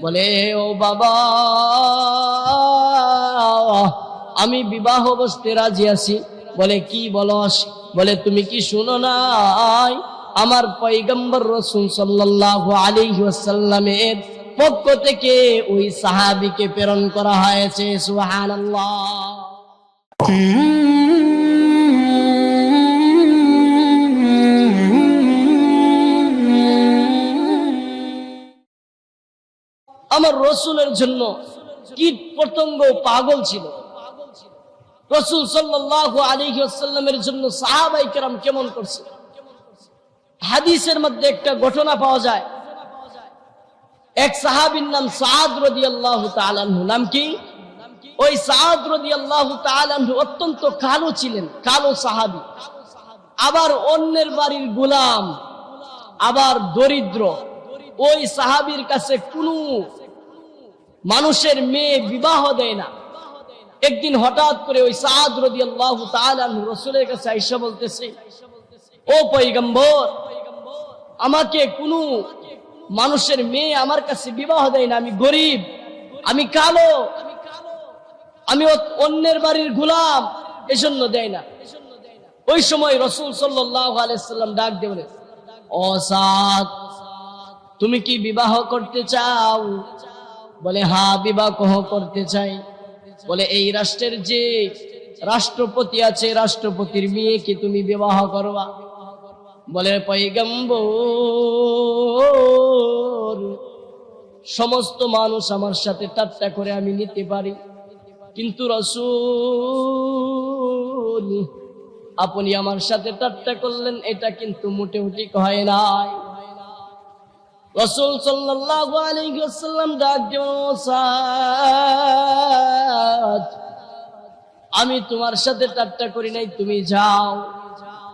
বলে, ও বাবা, আমি বিবাহ বসতে রাজি আছি। বলে, কি বলস? বলে, তুমি কি শুনো নাই? আমার পৈগম্বর রসুল সাল্লাল্লাহু আলাইহি ওয়াসাল্লামের পক্ষ থেকে ওই সাহাবিকে প্রেরণ করা হয়েছে। সুবহানাল্লাহ। রসুলের জন্য কীট পতঙ্গ পাগল ছিল। রসুল সাল্লাল্লাহু আলাইহি ওয়াসাল্লামের জন্য সাহাবাই কেরাম কেমন করছে? হাদিসের মধ্যে একটা ঘটনা পাওয়া যায়। এক সাহাবীর নাম সাদ রাদিয়াল্লাহু তাআলা আনহু। নাম কি? ওই সাদ রাদিয়াল্লাহু তাআলা আনহু অত্যন্ত কালো ছিলেন, কালো সাহাবি। আবার অন্যের বাড়ির গোলাম, আবার দরিদ্র। ওই সাহাবীর কাছে কোনো মানুষের মেয়ে বিবাহ দেয় না। একদিন হঠাৎ করে ওই সাদ রদি আল্লাহ রসুলের কাছে আইসা বলতেছে, ও পৈগম্বর আমাকে কোনো মানুষের মেয়ে আমার কাছে বিবাহ দেয় না, আমি গরিব, আমি কালো, আমি অন্যের বাড়ির গোলাম, এজন্য দেয় না। ওই সময় রসুল আলাইসাল্লাম ডাক দিয়ে বলে, ও সাদ, তুমি কি বিবাহ করতে চাও? বলে হা বিবাহ করতে চাই। বলে, এই রাষ্ট্রের যে রাষ্ট্রপতি আছে, রাষ্ট্রপতির মেয়েকে তুমি বিবাহ করবা? বলে পৈগম্বর সমস্ত মানুষ আমার সাথে ঠাট্টা করে আমি নিতে পারি। কিন্তু রসুল, আপনি আমার সাথে ঠাট্টা করলেন, এটা কিন্তু ঠিক হয় নাই। রসুল ডাক দিলেন, আমি তোমার সাথে ঠাট্টা করি নাই তুমি যাও।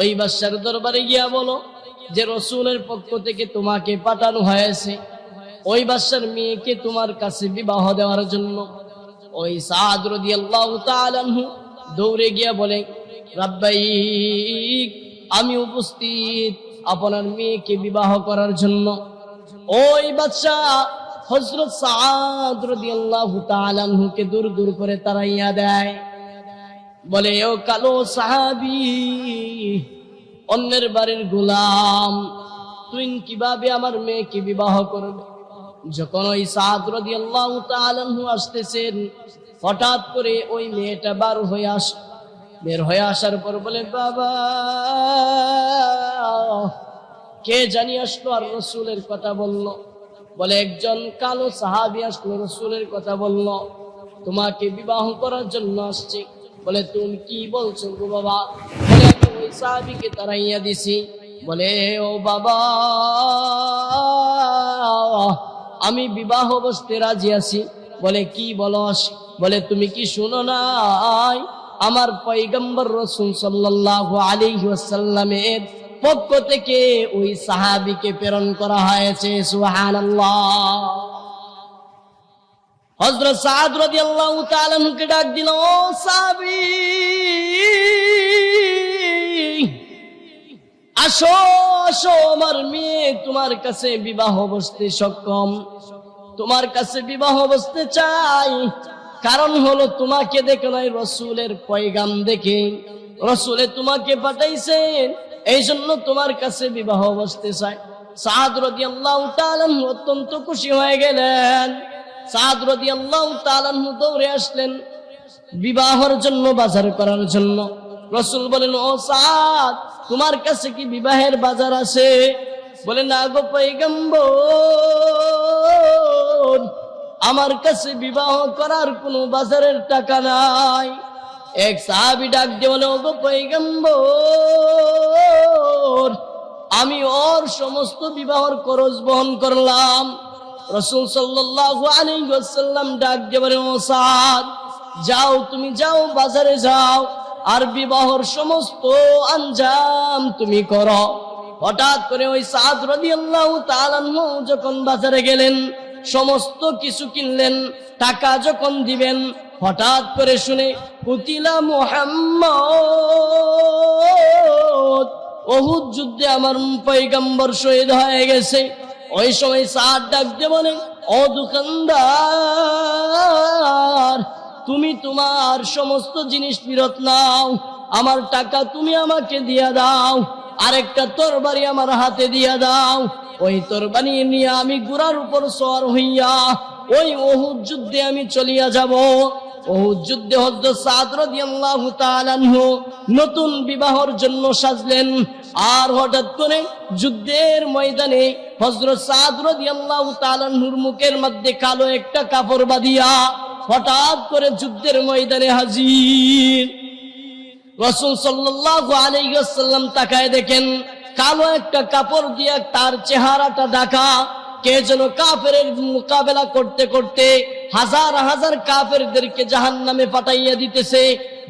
ওই বাদশার দরবারে গিয়া বলো যে রসুলের পক্ষ থেকে তোমাকে পাঠানো হয়েছে। ওই বাদশার মেয়েকে তোমার কাছে বিবাহ দেওয়ার জন্য। ওই তাআলা আনহু দৌড়ে গিয়া বলে রাব্বাইক আমি উপস্থিত আপনার মেয়েকে বিবাহ করার জন্য। ওই বাদশাহ হজরত সাদ রাদিয়াল্লাহু তাআলা আনহুকে দূর দূর করে তারাইয়া দেয়। বলে, ও কালো সাহাবি, অন্যের বাড়ির গোলাম, তুই কীভাবে আমার মেয়েকে বিবাহ করবে? যখন ওই সাদ রাদিয়াল্লাহু তাআলা আনহু আসতেছেন, হঠাৎ করে ওই মেয়েটা বার হয়ে আস, বের হয়ে আসার পর বলে, বাবা কে জানি আসলো আর রসুলের কথা বলল। বলে, একজন কালো সাহাবি আসলো, রসুলের কথা বলল। তোমাকে বিবাহ করার জন্য আসছে। বলে, তুমি কি বলছো গো বাবা? বলে, আমি ওই সাহাবিকে তারাইয়া দিছি। বলে, ও বাবা, আমি বিবাহ বসতে রাজি আছি। বলে, কি বলস? বলে, তুমি কি শুনো নাই? আমার পৈগম্বর রসুল সাল্লাল্লাহু আলাইহি ওয়াসাল্লামের পক্ষ থেকে ওই সাহাবিকে প্রেরণ করা হয়েছে, সুবহানাল্লাহ। হযরত সাদ রাদিয়াল্লাহু তাআলা কে ডাক দিল, ও সাহাবী, আসো আসো, আমার মেয়ে তোমার কাছে বিবাহ বসতে সক্ষম। তোমার কাছে বিবাহ বসতে চাই। কারণ হলো তোমাকে দেখে নাই রসুলের পয়গাম দেখে। রসুলে তোমাকে পাঠাইছেন এই জন্য তোমার কাছে বিবাহ বসতে চাই। সাদ রদি আল্লাহ অত্যন্ত খুশি হয়ে গেলেন। সাদ রদি আল্লাহ দৌড়ে আসলেন বিবাহর জন্য, বাজার করার জন্য। রসুল বলেন, ও সাদ, তোমার কাছে কি বিবাহের বাজার আছে? বলে না গো পৈগম্বর আমার কাছে বিবাহ করার কোনো বাজারের টাকা নাই। এক সাহাবি ডাক দিয়ে বলে ও গো পৈগম্বর আমি ওর সমস্ত বিবাহর খরচ বহন করলাম। রসুল ওয়াসাল্লাম ডাক দিয়ে বলে, ও সাদ যাও, তুমি যাও, বাজারে যাও, আর বিবাহর সমস্ত আঞ্জাম তুমি করো। হঠাৎ করে ওই সাদ তাআলা আনহু যখন বাজারে গেলেন, সমস্ত কিছু কিনলেন, টাকা যখন দিবেন হঠাৎ করে শুনে কুতিলা মুহাম্মদ, অহুদ যুদ্ধে আমার পৈগম্বর শহীদ হয়ে গেছে। ওই সময় সাদ ডাক দিয়ে বলে, ও দোকানদার, তুমি তোমার সমস্ত জিনিস ফেরত নাও, আমার টাকা তুমি আমাকে দিয়া দাও, আরেকটা তরবারি আমার হাতে দিয়া দাও। ওই তরবারি নিয়ে আমি গুড়ার উপর সর হইয়া ওই ওহুদ যুদ্ধে আমি চলিয়া যাব। যুদ্ধে হজরত নতুন বিবাহর জন্য সাজলেন। আর হঠাৎ করে যুদ্ধের ময়দানে হজরত সাদ মুখের মধ্যে কালো একটা কাপড় বাঁধিয়া হঠাৎ করে যুদ্ধের ময়দানে হাজির। রসুল সাল্লাল্লাহু আলাইহি তাকায় দেখেন, কালো একটা কাপড় দিয়া তার চেহারাটা ঢাকা। কে যেন কাফের মোকাবেলা করতে করতে হাজার হাজার কাফেরদেরকে জাহান নামে পাঠাইয়া দিতেছে,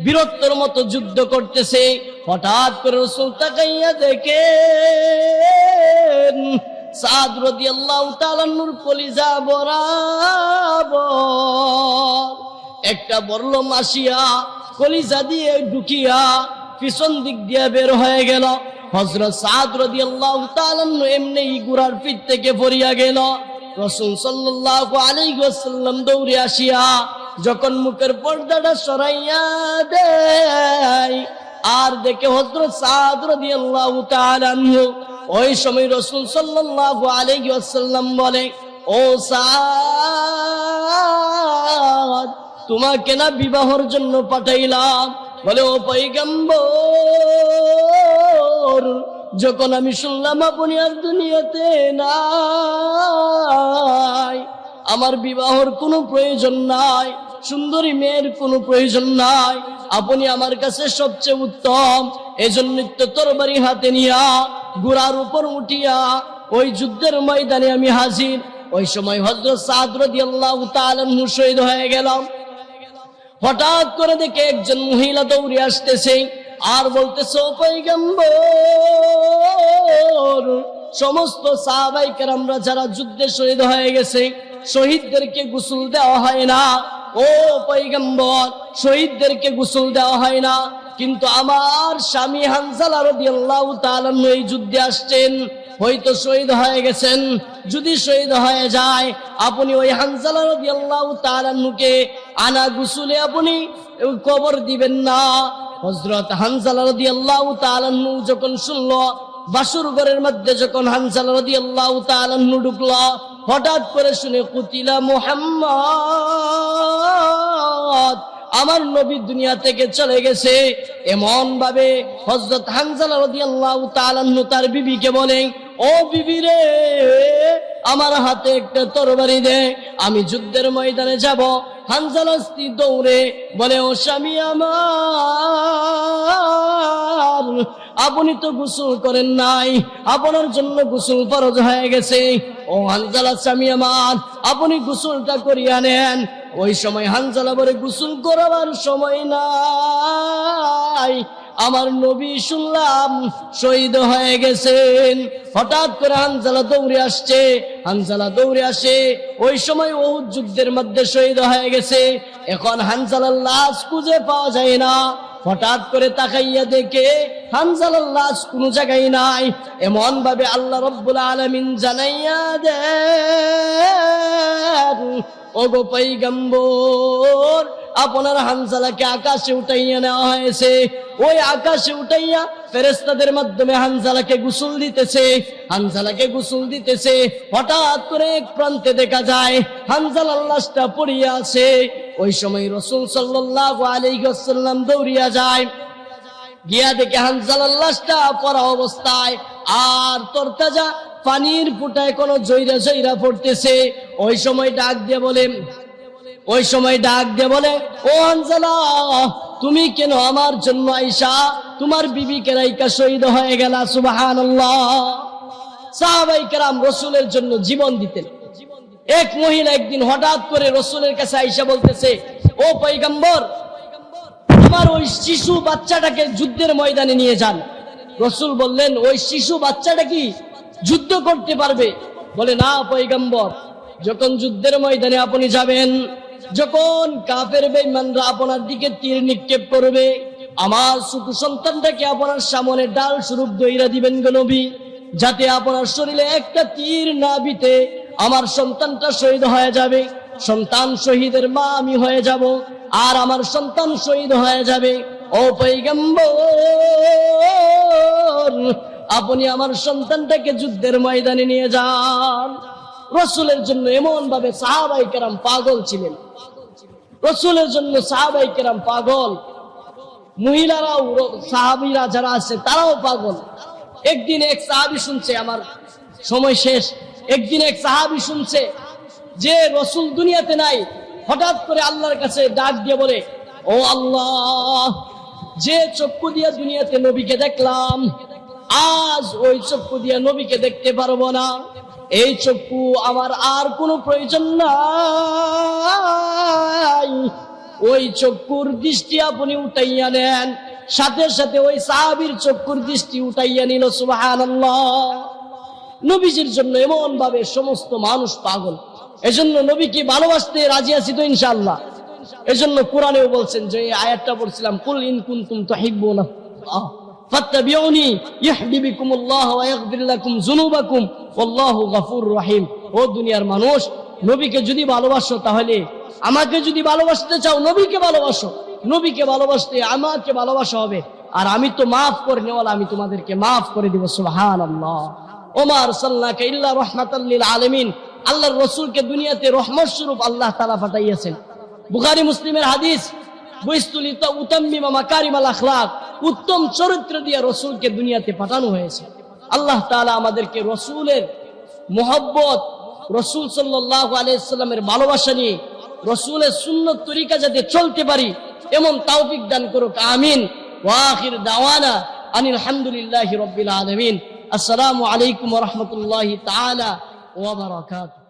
বীরত্বর মতো যুদ্ধ করতেছে। হঠাৎ করে রসুল তাকাইয়া বরাবর একটা বড়ল মাসিয়া কলিজা দিয়ে ঢুকিয়া পিছন দিক দিয়ে বের হয়ে গেল। হজরত সাদ রাদিয়াল্লাহু তাআলা এমনি গুড়ার পিঠ থেকে পড়িয়া গেল। রসুল সাল্লাল্লাহু আলাইহি ওয়াসাল্লাম দৌড়ে আসিয়া যখন মুখের পর্দাটা সরাইয়া দেয়, আর দেখে হজরত সাদ তাআলা আনহু, ওই সময় রসুল সাল্লাল্লাহু আলাইহি ওয়াসাল্লাম বলে, ও সাদ, তোমাকে না বিবাহর জন্য পাঠাইলাম। বলে, ও পৈগম্বর যখন আমি শুনলাম, আপনি আর দুনিয়াতে নাই। আমার বিবাহর কোনো প্রয়োজন নাই। সুন্দরী মেয়ের কোনো প্রয়োজন নাই। আপনি আমার কাছে সবচেয়ে উত্তম। এজন্য তো তরবারি হাতে নিয়া গুড়ার উপর উঠিয়া ওই যুদ্ধের ময়দানে আমি হাজির। ওই সময় হজরত সাদ রাদিয়াল্লাহু তাআলা শহীদ হয়ে গেলাম। হঠাৎ করে দেখে একজন মহিলা দৌড়ে আসতেছে। আর বলতেছে, "ও পয়গম্বর, সমস্ত সাহাবাইকার আমরা যারা যুদ্ধে শহীদ হয়ে গেছে, শহীদদেরকে গোসল দেওয়া হয় না। ও পৈগম্বর শহীদদেরকে গোসল দেওয়া হয় না। কিন্তু আমার স্বামী হানজালা রাদিয়াল্লাহু তাআলা এই যুদ্ধে আসছেন, হয়তো শহীদ হয়ে গেছেন। যদি শহীদ হয়ে যায়, আপনি ওই হানজালা রাদিয়াল্লাহু তাআলা নুকে আনা গুসুলে আপনি কবর দিবেন না। হযরত হানজালা রাদিয়াল্লাহু তাআলা নু যখন শুনল, বাসুর ঘরের মধ্যে যখন হানজালা রাদিয়াল্লাহু তাআলা নু ঢুকলো, হঠাৎ করে শুনে কুতিলা মুহাম্মদ, আমার নবী দুনিয়া থেকে চলে গেছে। এমন ভাবে হজরত হানজালা রাদিয়াল্লাহু তাআলা আনহু তার বিবিকে বলে, ও বিবি রে, আমার হাতে একটা তরবারি দে, আমি যুদ্ধের ময়দানে যাব হানজালা স্ত্রী দৌড়ে বলে, ও স্বামী আমার, আপনি তো গোসল করেন নাই, আপনার জন্য গোসল ফরজ হয়ে গেছে। ও হানজালা স্বামী আমার, আপনি গোসলটা করিয়া নেন। ওই সময় হানজালা বলে গোসল করাবার সময় নাই। আমার নবী শুনলাম, শহীদ হয়ে গেছেন। হঠাৎ করে হানজালা দৌড়ে আসছে, হানজালা দৌড়ে আসে, ওই সময় ও যুদ্ধের মধ্যে শহীদ হয়ে গেছে। এখন হানজালার লাশ খুঁজে পাওয়া যায় না। হঠাৎ করে তাকাইয়া দেখে হানজালার লাশ কোনো জায়গায় নাই। এমন ভাবে আল্লাহ রব্বুল আলমিন জানাইয়া দেন, ওগো পৈগম্বর আপনার হানজালাকে আকাশে উঠাইয়া নেওয়া হয়েছে। ওই আকাশে উঠাইয়া ফেরেস্তাদের মাধ্যমে হানজালাকে গুসুল দিতেছে। হানজালাকে গুসুল দিতেছে। হঠাৎ করে এক প্রান্তে দেখা যায় হানজাল আল্লাহটা পড়িয়া আছে। ওই সময় রসুল সাল্লাল্লাহু আলাইহি ওয়াসাল্লাম দৌড়িয়া যায়। গিয়া দেখে হানজাল আল্লাহটা পড়া অবস্থায়। আর তরতাজা পানির ফুটায় কোনো জৈরা জৈরা পড়তেছে। ওই সময় ডাক দিয়ে বলে ওই সময় ডাক দিয়ে বলে, ও হানজালা তুমি কেন আমার জন্য আইসা তোমার বিবিকে রাইকা শহীদ হয়ে গেলা সুবাহান সাহাবাই কেরাম রসুলের জন্য জীবন দিতেন। এক মহিলা একদিন হঠাৎ করে রসুলের কাছে আইসা বলতেছে, ও পৈগম্বর আমার ওই শিশু বাচ্চাটাকে যুদ্ধের ময়দানে নিয়ে যান। রসুল বললেন, ওই শিশু বাচ্চাটা কি যুদ্ধ করতে পারবে? বলে, না পৈগম্বর যখন যুদ্ধের ময়দানে আপনি যাবেন যখন কাফের বেঈমানরা আপনার দিকে তীর নিক্ষেপ করবে, আমার ছোট সন্তানটাকে আপনার সামনে ডাল স্বরূপ দইরা দিবেন গো যাতে আপনার শরীরে একটা তীর না বিতে আমার সন্তানটা শহীদ হয়ে যাবে। সন্তান শহীদের মা আমি হয়ে যাব আর আমার সন্তান শহীদ হয়ে যাবে। ও পৈগম্বর আপনি আমার সন্তানটাকে যুদ্ধের ময়দানে নিয়ে যান। রসুলের জন্য এমন ভাবে সাহাবাই কেরাম পাগল ছিলেন। রসুলের জন্য সাহাবাই কেরাম পাগল। মহিলারাও সাহাবিরা যারা আছে, তারাও পাগল। একদিন এক সাহাবি শুনছে, আমার সময় শেষ। একদিন এক সাহাবি শুনছে যে রসুল দুনিয়াতে নাই। হঠাৎ করে আল্লাহর কাছে ডাক দিয়ে বলে, ও আল্লাহ, যে চক্ষু দিয়ে দুনিয়াতে নবীকে দেখলাম, আজ ওই চক্ষু দিয়ে নবীকে দেখতে পারব না। এই চক্ষু আমার আর কোনো প্রয়োজন নাই। ওই চক্ষুর দৃষ্টি আপনি উঠাইয়া নেন। সাথে সাথে ওই সাহাবির চক্ষুর দৃষ্টি উঠাইয়া নিল সুবাহান নবীজির জন্য এমন ভাবে সমস্ত মানুষ পাগল। এজন্য নবীকে ভালোবাসতে রাজি আছি তো ইনশাআল্লাহ। এজন্য কোরআনেও বলছেন যে আয়াতটা বলছিলাম কুল ইন কুনতুম তুহিব্বুনা আহ, ফাত্তাবিউনি ইহবিবিকুমুল্লাহ ওয়া ইয়াগফির লাকুম যুনুবাকুম। রহিম। ও দুনিয়ার মানুষ, নবীকে যদি ভালোবাসো তাহলে আমাকে যদি ভালোবাসতে চাও, নবীকে ভালোবাসো। নবীকে ভালোবাসতে আমাকে ভালোবাসা হবে। আর আমি তো মাফ করে আমি তোমাদেরকে মাফ করে দিব, সুবহানাল্লাহ। ওমার ইল্লা রহমাতাল্লিল আলামিন। আল্লাহর রসুলকে দুনিয়াতে রহমত স্বরূপ আল্লাহ তাআলা পাঠাইয়াছেন। বুখারী মুসলিমের হাদিস উত্তম চরিত্র দিয়ে রসুলকে দুনিয়াতে পাঠানো হয়েছে। আল্লাহ তালা আমাদেরকে রসুলের মোহব্বত, রসুল সাল্লাহ আলাইসাল্লামের ভালোবাসা নিয়ে রসুলের সুন্নত তরিকা যাতে চলতে পারি, এমন তাওফিক দান করুক, আমিন। ওয়াহির দাওয়ানা আনিল হামদুলিল্লাহি রবিল আলমিন। আসসালামু আলাইকুম রহমতুল্লাহ তালা ওবরাকাতু